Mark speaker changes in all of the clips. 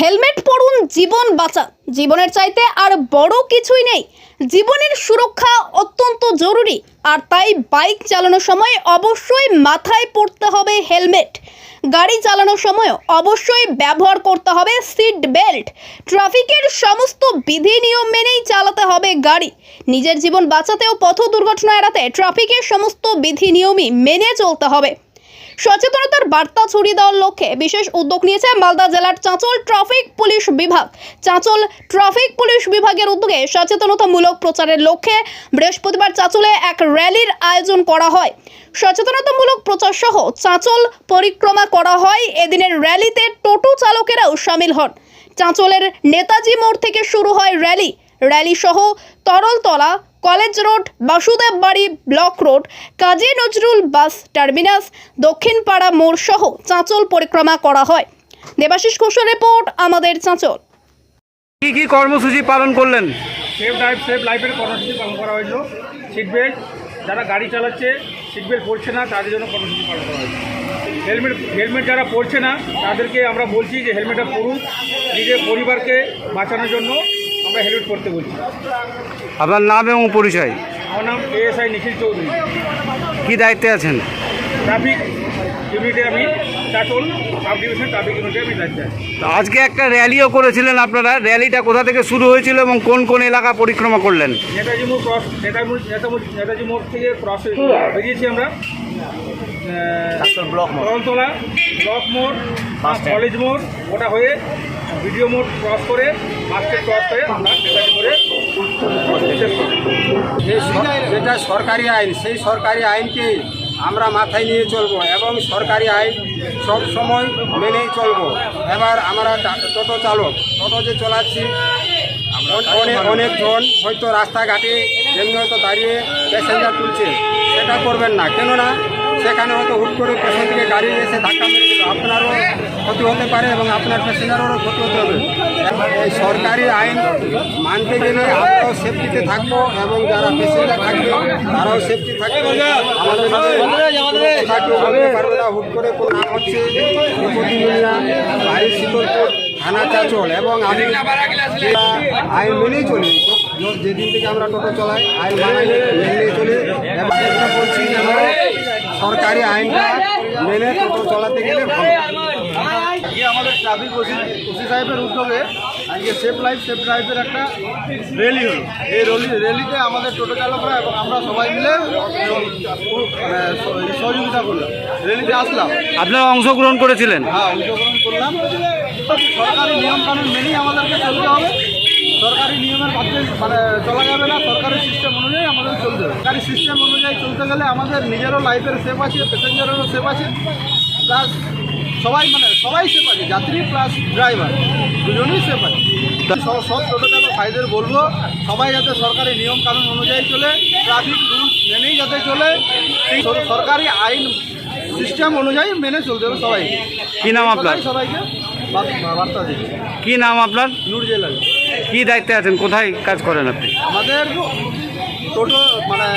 Speaker 1: Helmet পরুন, জীবন বাঁচান। জীবনের চাইতে আর বড় কিছুই নেই। জীবনের সুরক্ষা অত্যন্ত জরুরি। আর তাই বাইক চালানোর সময় অবশ্যই মাথায় পড়তে হবে হেলমেট। গাড়ি চালানোর সময় অবশ্যই ব্যবহার করতে হবে সিট বেল্ট। ট্রাফিকের সমস্ত বিধি নিয়ম মেনেই চালাতে হবে গাড়ি। নিজের জীবন বাঁচাতেও পথ দুর্ঘটনা এড়াতে ট্রাফিকের সমস্ত বিধি নিয়মই মেনে চলতে হবে। সচেতনতার বার্তা ছড়িয়ে দেওয়ার লক্ষ্যে বিশেষ উদ্যোগ নিয়েছে মালদা জেলার চাঁচল ট্রাফিক পুলিশ বিভাগ। চাঁচল ট্রাফিক পুলিশ বিভাগের উদ্যোগে সচেতনতামূলক প্রচারের লক্ষ্যে বৃহস্পতিবার চাঁচলে এক র্যালির আয়োজন করা হয়। সচেতনতামূলক প্রচার সহ চাঁচল পরিক্রমা করা হয়। এদিনের র্যালিতে টোটো চালকেরাও সামিল হন। চাঁচলের নেতাজি মোড় থেকে শুরু হয় র্যালি। র্যালি সহ তরলতলা কলেজ রোড বাসুদেব বাড়ি block road Kazi Nazrul bus terminus Dakshinpara মোড় সহ চাঁচল পরিক্রমা করা হয়। দেবাশিস ঘোষের রিপোর্ট আমাদের চাঁচল।
Speaker 2: কি কি কর্মসূচি পালন করলেন?
Speaker 3: সেফ ড্রাইভ সেফ লাইফের কর্মসূচি পালন করা হয়েছিল। সিট বেল্ট যারা গাড়ি চালাচ্ছে সিট বেল্ট পরছে না তাদের জন্য কর্মসূচি পালন করা হয়েছে। হেলমেট হেলমেট যারা পরছে না তাদেরকে আমরা বলছি যে হেলমেটটা পরুন নিজের পরিবারকে বাঁচানোর জন্য। আমরা হেলমেট পরতে বলছি?
Speaker 2: আপনার নাম এবং পরিচয়?
Speaker 3: আমার নাম এএসআই নিখিল চৌধুরী।
Speaker 2: কি দায়িত্বে আছেন?
Speaker 3: ট্রাফিক ইউনিটে আমি চাচল সাব ডিভিশন ট্রাফিক ইউনিটে আমি দায়িত্বে আছি।
Speaker 2: তো আজকে একটা র্যালিও করেছিলেন আপনারা। র্যালিটা কোথা থেকে শুরু হয়েছিল এবং কোন কোন এলাকা পরিক্রমা করলেন?
Speaker 3: নেতাজি মোড় ক্রস নেতাজি মোড় নেতাজি- মোড় থেকে ক্রস বেরিয়েছি আমরা। ব্লক করলতলা ব্লক মোড় কলেজ মোড় ওটা হয়ে ভিডিও মোড় ক্রস করে মাস্টার ক্রস করে আমরা নেতাজি মোড়ে শেষ করি
Speaker 4: যেটা সরকারি আইন, সেই সরকারি আইনকে আমরা মাথায় নিয়ে চলবো এবং সরকারি আইন সব সময় মেনেই চলবো। এবার আমরা টোটো চালক, টোটো যে চলাচ্ছি অনেক অনেকজন হয়তো রাস্তাঘাটে এমনি হয়তো দাঁড়িয়ে প্যাসেঞ্জার তুলছে, সেটা করবেন না। কেননা সেখানে হয়তো হুট করে পেছন থেকে গাড়ি এসে ধাক্কা মেরে দিল। আপনারও ক্ষতি হতে পারে এবং আপনার প্যাসেঞ্জারেরও ক্ষতি হতে হবে। এই সরকারি আইন মানতে গেলে আমরাও সেফটিতে থাকব এবং যারা প্যাসেঞ্জার থাকবে, তারাও সেফটি থাকবে। আমাদের পারবে না হুট করে নাম হচ্ছে। শীতলপুর থানা চাচল এবং আমি আইন মেনেই চলি। যেদিন থেকে আমরা টোটো চালাই আইন মেনেই চলি এবং এটা বলছি যেন সরকারি আইনটা মেনে টোটো চালাতে গেলে
Speaker 5: আজকে আমাদের ট্রাফিক ওসি ওসি সাহেবের উদ্যোগে আজকে সেফ লাইফ সেফ ড্রাইভের একটা র্যালি হলো। এই র্যালি র্যালিতে আমাদের টোটো চালকরা এবং আমরা সবাই মিলে মানে সহযোগিতা করলাম। র্যালিতে আসলাম।
Speaker 2: আপনারা অংশগ্রহণ করেছিলেন?
Speaker 5: হ্যাঁ অংশগ্রহণ করলাম। সরকারি নিয়ম কানুন মেনেই আমাদেরকে চলতে হবে। সরকারি নিয়মের মধ্যে মানে চলা যাবে না। সরকারি সিস্টেম অনুযায়ী আমাদের চলতে হবে। সরকারি সিস্টেম অনুযায়ী চলতে গেলে আমাদের নিজেরও লাইফের সেফ আছে প্যাসেঞ্জারেরও সেফ আছে। প্লাস সবাই মানে সবাই সেফ আছে যাত্রী প্লাস ড্রাইভার দুজনেই সেফ আছে। সব সব টোটো চালক ভাইদের বলব সবাই যাতে সরকারি নিয়ম কানুন অনুযায়ী চলে ট্রাফিক রুলস মেনেই যাতে চলে সরকারি আইন সিস্টেম অনুযায়ী মেনে চলতে হবে সবাই
Speaker 2: কি নাম আপনার?
Speaker 5: সবাইকে বার্তা দিচ্ছি।
Speaker 2: কি নাম আপনার?
Speaker 5: নূর
Speaker 2: কি দায়িত্বে আছেন? কোথায় কাজ করেন আপনি?
Speaker 5: আমাদের টোটো মানে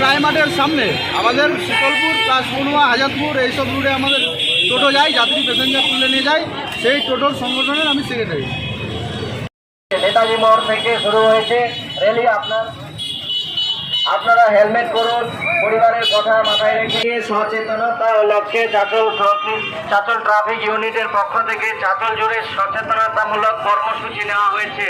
Speaker 5: প্রাইমার্টের সামনে। আমাদের শীতলপুর প্লাস পনুয়া হাজারপুর এইসব রুটে আমাদের টোটো যায় যাত্রী প্যাসেঞ্জার তুলে নিয়ে যায়। সেই টোটোর সংগঠনের আমি সেক্রেটারি
Speaker 6: নেতাজি মোড় থেকে শুরু হয়েছে রেলি আপনার আপনারা হেলমেট পরুন, পরিবারের কথা মাথায় রেখে সচেতনতা লক্ষ্যে চাচল চাচল ট্রাফিক ইউনিটের পক্ষ থেকে চাচল জুড়ে সচেতনতামূলক কর্মসূচি নেওয়া হয়েছে।